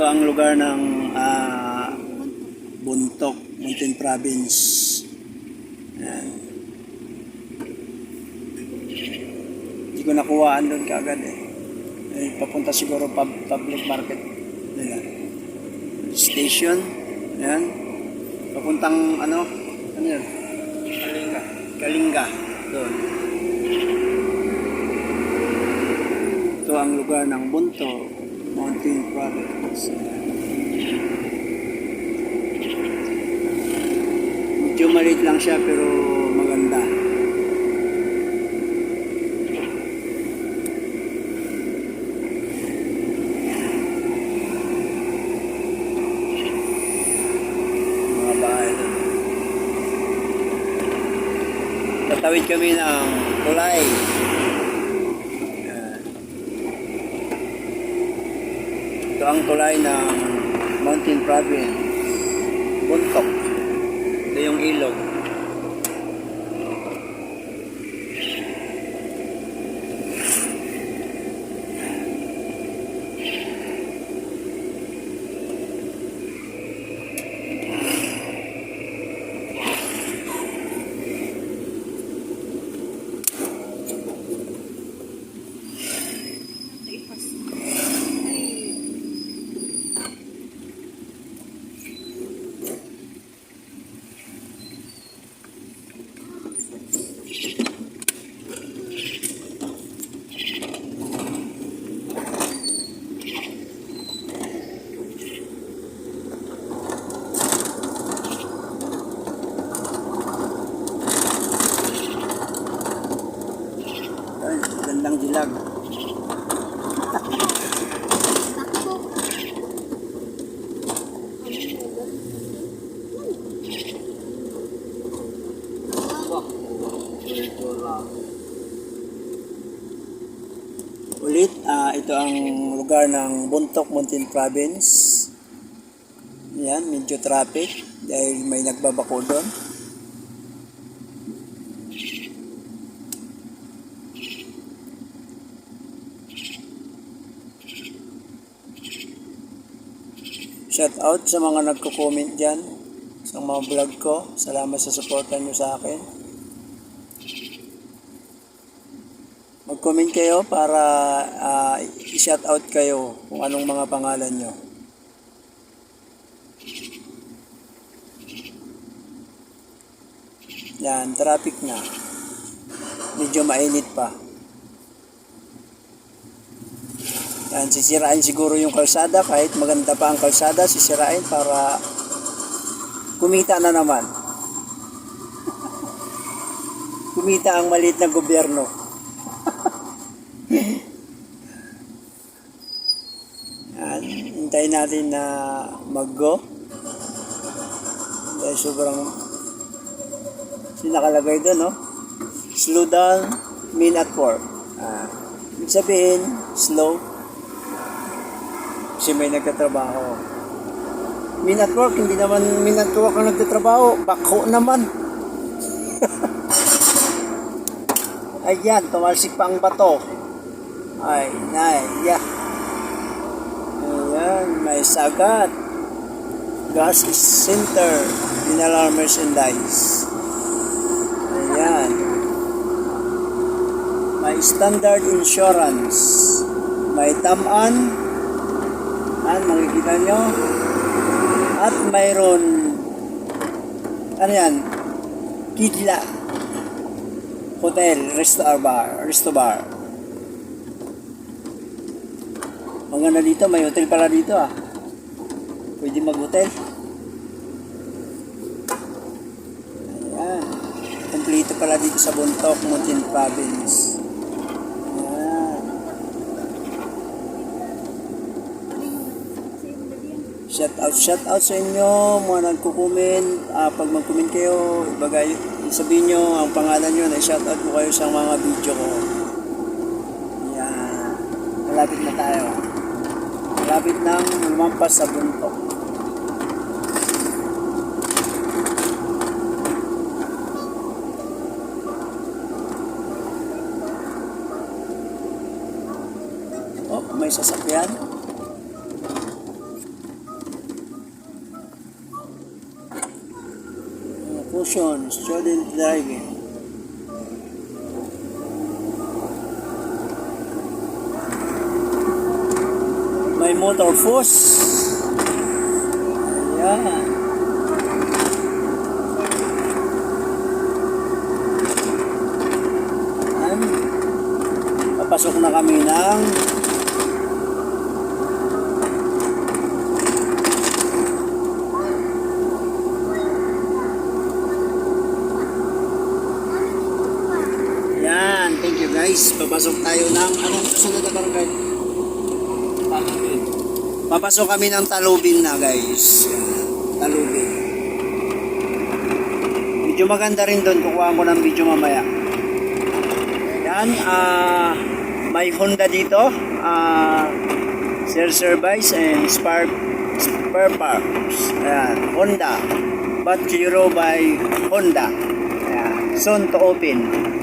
Ito ang lugar ng ah, Buntok, Mountain Province. Ayan. Hindi ko nakuhaan doon kaagad eh. eh papunta siguro pub, public market nila. Station. Ayan. Papuntang ano? Ano yun? Kalinga. Kalinga. Doon. Ito ang lugar ng Bunto, Mountain Province. Medyo maliit lang siya pero maganda. Mga kami ng tulay. Ayan. Tulay ng Mountain Province. Buntok. Ito yung ilog. Ay, dilag. Ulit, ah, ito ang lugar ng Buntok Mountain Province. Yan, medyo traffic dahil may nagbabako doon. Shout out sa mga nagko-comment dyan sa mga vlog ko. Salamat sa suporta nyo sa akin. Mag-comment kayo para ah, i-shout out kayo kung anong mga pangalan nyo. Yan, traffic na. Medyo mainit pa. Yan, sisirain siguro yung kalsada kahit maganda pa ang kalsada, sisirain para kumita na naman. kumita ang maliit na gobyerno. Yan, hintayin natin na mag-go. Dahil sobrang sinakalagay doon, no? Slow down, mean at work. Ah, ibig sabihin, slow, kasi may nagtatrabaho. Mean at work, hindi naman mean at work ang nagtatrabaho. Bako naman. Ayan, tumalsik pa ang bato. Ay, nay, yeah. Ayan, may sagat. Gas center. Dinalar merchandise. Ayan. May standard insurance. May taman. Yan, makikita nyo. At mayroon, ano yan, Kidla Hotel, Resto Bar, Resto Bar. Maganda dito, may hotel pala dito ah. Pwede mag-hotel. Ayan. Kompleto pala dito sa Buntok, Mountain Province. Shout out, shout out sa inyo, mga nagko-comment. Ah, pag mag-comment kayo, ibagay, sabihin nyo ang pangalan nyo na shout out ko kayo sa mga video ko. Yan. Malapit na tayo. Malapit nang lumampas sa buntok. Oh, may sasakyan. instruction, student driving. May motor force. Ayan. Ayan. Papasok na kami ng Yan, thank you guys. Papasok tayo ng anong susunod na barangay? Papasok kami ng Talubin na guys. Talubin. Medyo maganda rin doon. Kukuha ko ng video mamaya. Yan, ah may Honda dito. Ah Sir Service and Spare Spare Parts. Ayan, Honda. But Hero by Honda. Ayan, soon to open.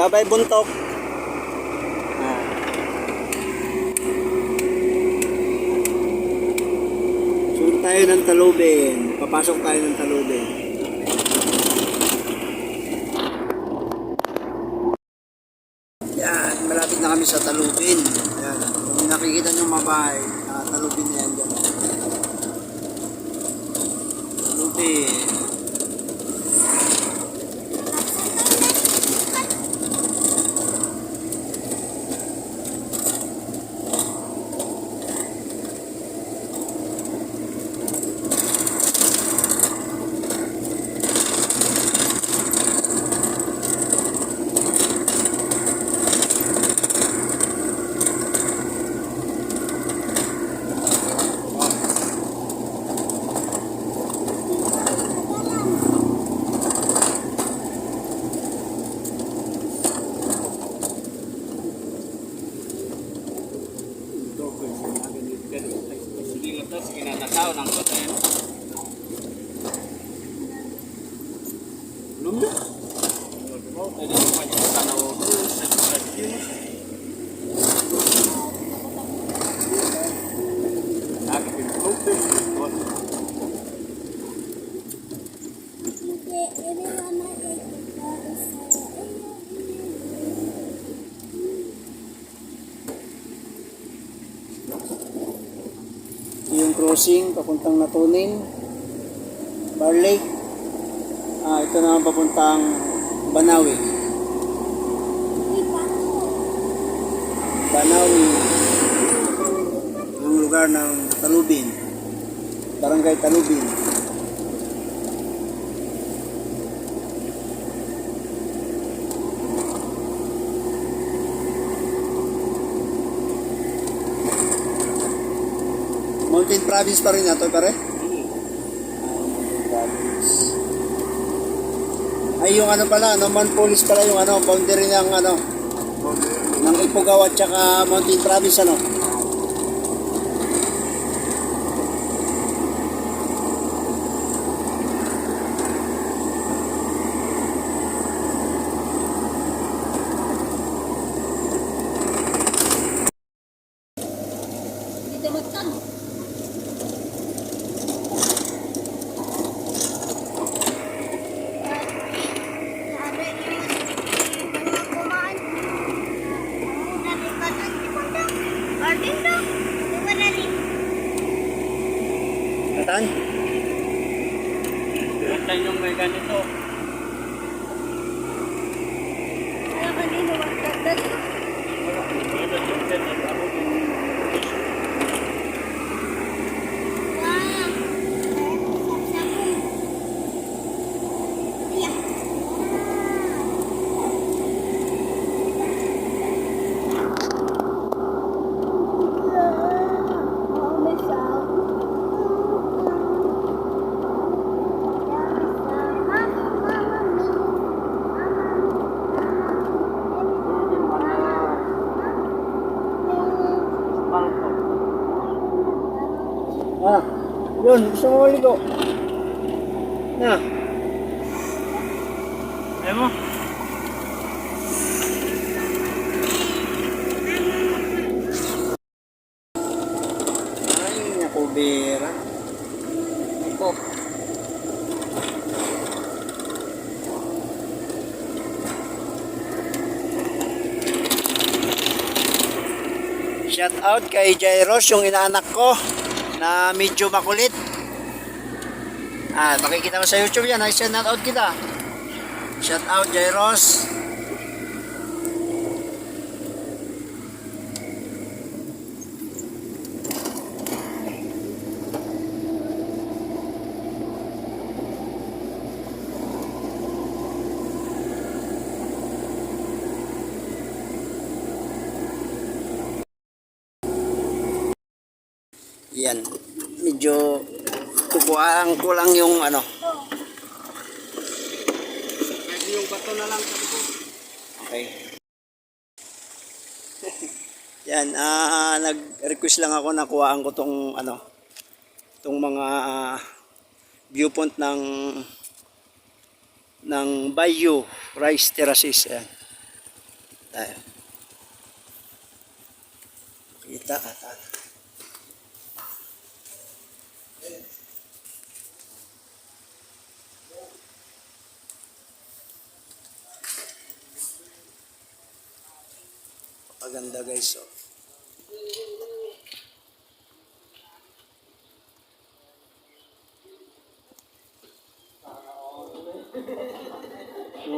Babay buntok. Ah. Sunod tayo ng talubin. Papasok tayo ng talubin. Yan, malapit na kami sa talubin. Yan, kung nakikita nyo mabahay, uh, talubin na yan dyan. Talubin. Sige to, sige na nataw ng koten. Lumyo. Tadi mo pa tanaw sa radio. Lagi pinto. Yung crossing papuntang Natunin Bar Lake. Ah, ito naman papuntang Banawi. Banawi. Ang lugar ng Talubin. Barangay Talubin Mountain Province pa rin ito pare? Province. Ay yung ano pala, no, Mount Police pala yung ano, boundary ng ano, ng Ipugaw at saka Mountain Province ano. Dito magtan. Sabi niyo, mga kumain. Nalipat ang tikunda. Garden daw. Di ba nali? Katan? Yan yung may ganito. Alam ka nino, magdagdag. Wala. Ito yung set at ako yung Wow. Sabi. Iya. Oh, may sound. Yeah, may sound. Yun, gusto mo maligo. Na. Ayaw mo? Ay, naku, Vera. Ako. Shout out kay Jairos, yung inaanak ko na medyo makulit. Ah, makikita mo sa YouTube yan. Ay, shout out kita. Shout out Jairos. Yan. Medyo ko lang yung ano. Pwede yung bato na lang sa likod. Okay. Yan, ah nag-request lang ako na kuhaan ko tong ano, tong mga ah, viewpoint ng ng Bayou Rice Terraces. Ayan. Tayo. Kita at Paganda guys. Oh. So,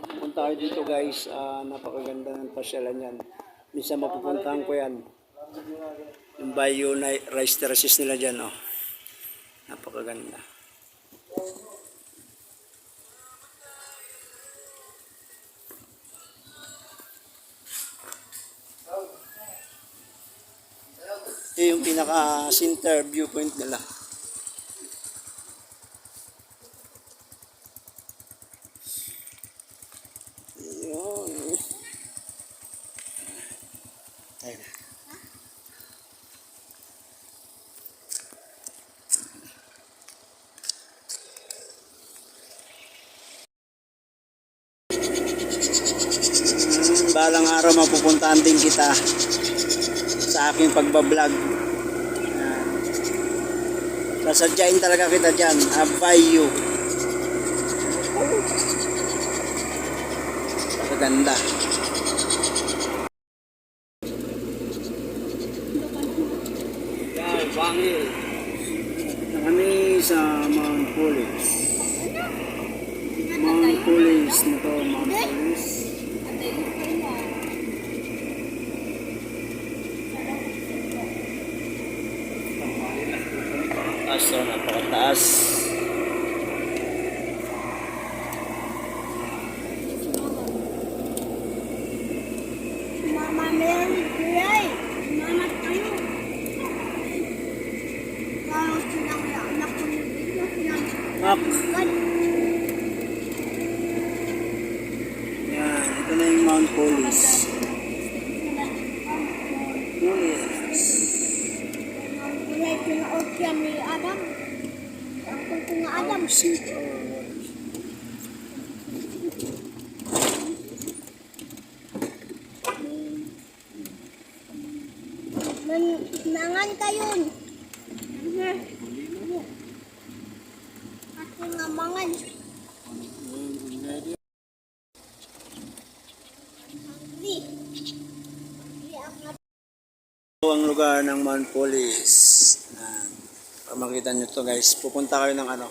punta kayo dito guys. Ah, napakaganda ng pasyalan yan. Minsan mapupuntahan ko yan. Yung Bayou na rice terraces nila dyan. Oh. Napakaganda. Ito yung pinaka-center viewpoint nila. Yun. Ayun. Hmm, balang araw mapupuntahan din kita sa aking pagbablog. Yan. Sasadyain talaga kita dyan. Abayo. Maganda. Yan, bangil. Na kami sa Mount Pulis. Mount Pulis na to, Mount Pulis. Taas to, napakataas. Mama Mary Gray. Mama tayo. Parang silang anak ko. Silang Up. Yan, ito na yung Mount Pulis. Pulis. Kulay ko na opium ni Adam. Ko nga Adam. Sit or Man, nangan kayo. Ako nga mangan. Ang lugar ng. Yan. Para makita nyo to guys, pupunta kayo ng ano,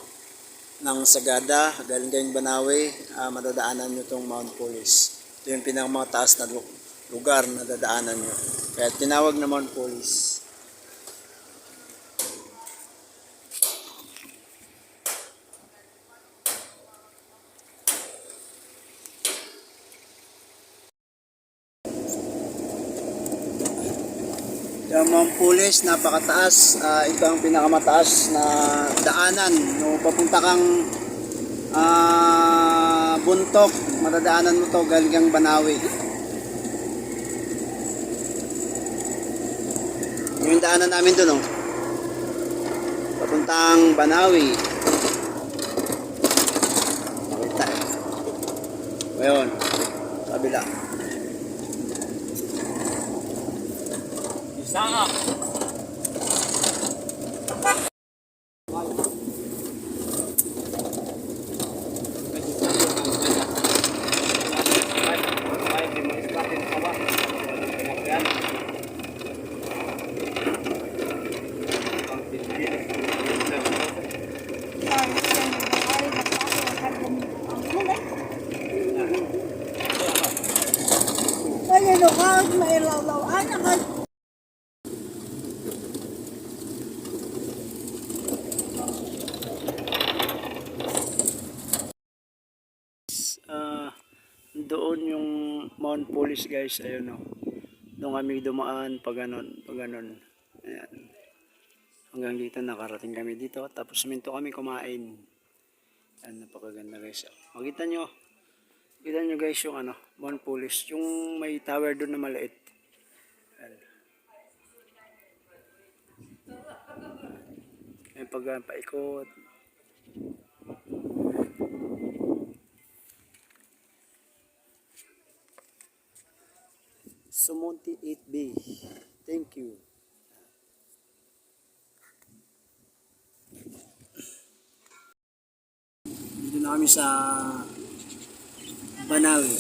ng Sagada, galing kayong Banawe, ah, madadaanan nyo tong Mount Pulis. Ito yung pinakamataas na lu- lugar na dadaanan nyo. Kaya tinawag na Mount Pulis. Yung Mount Pulis, napakataas. Ah, ito ang pinakamataas na daanan. No, papunta kang ah, buntok, madadaanan mo to galing Banawi. Yung daanan namin doon, oh. papuntang Banawi. Makita. Ngayon, kabila. Isa nga. Ay, ano ka? May lalaw. Anak ka. Ah, doon yung Mount Police guys, ayun o. Doon kami dumaan pag ganon, pag ganon. Ayan. Hanggang dito nakarating kami dito. Tapos minto kami kumain. Ayan, napakaganda guys. Makita nyo. Makita nyo guys yung ano, Mount Police. Yung may tower doon na maliit. Ayan. Ayan pag ah, paikot. Sumonti 8B. Thank you. Dito na kami sa Banawi.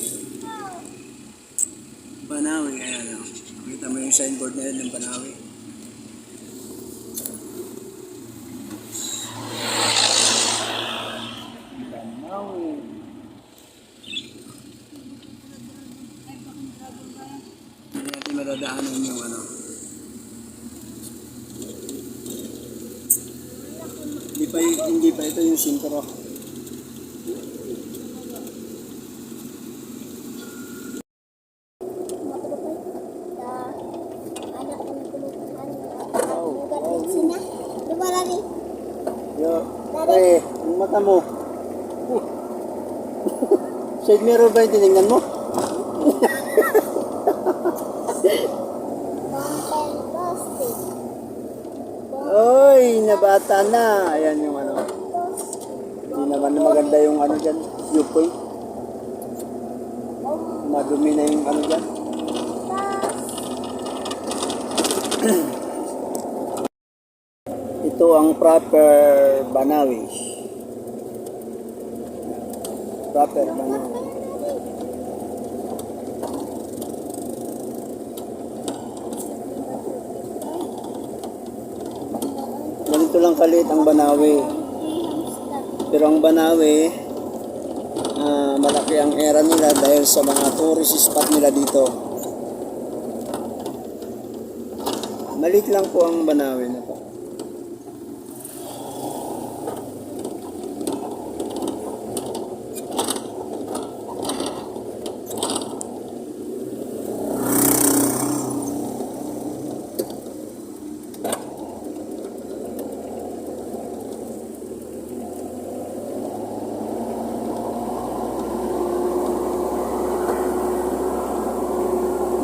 Banawi, ayan o. Makita mo yung signboard na yun ng. Banawi. Hindi natin madadaanan yung ano. Hindi pa, hindi pa ito yung sintro. Yo, pare, yung mata mo. Side mirror ba yung tinignan mo? Oy, nabata na. Ayan yung ano. Hindi naman maganda yung ano dyan. Viewpoint. Madumi na yung ano dyan. Ito ang proper Banawi. Proper Banawi. Ganito lang kalit ang Banawi. Pero ang Banawi, ah, malaki ang era nila dahil sa mga tourist spot nila dito. Maliit lang po ang Banawi na to.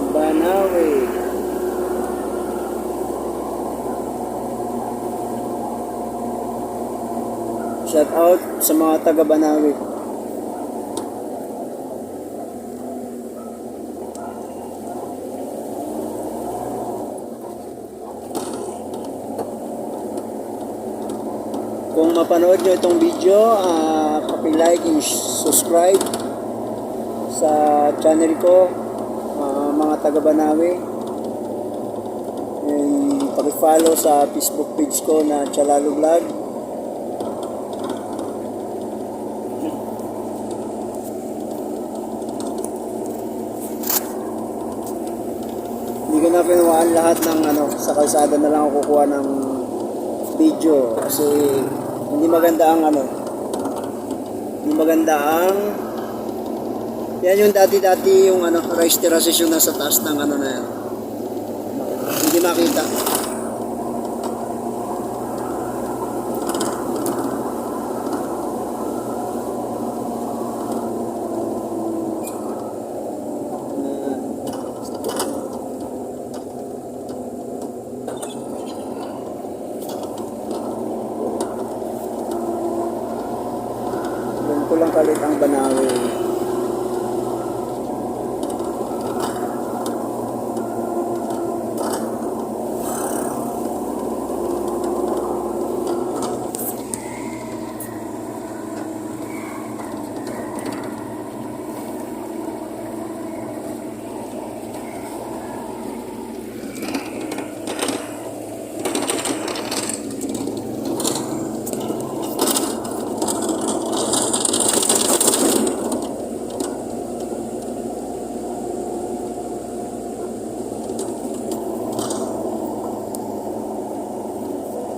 Banawi. Shout out sa mga taga Banawi. Kung mapanood nyo itong video, uh, like and subscribe sa channel ko, ah, mga taga Banawi. And pag-follow sa Facebook page ko na Chalalo Vlog. Hindi ko na kinuhaan lahat ng ano, sa kalsada na lang ako kukuha ng video kasi hindi maganda ang ano hindi maganda ang yan yung dati-dati yung ano rice terraces yung nasa taas ng ano na yan. Hindi makita malapit ang Banawe.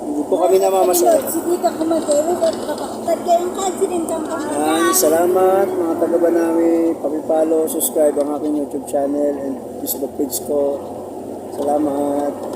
Hindi namamasaya. Sige ka kumadero at kapakatad kayo ang accident ang Maraming salamat mga taga Banawe. Pakipalo, subscribe ang aking YouTube channel and Facebook page ko. Salamat.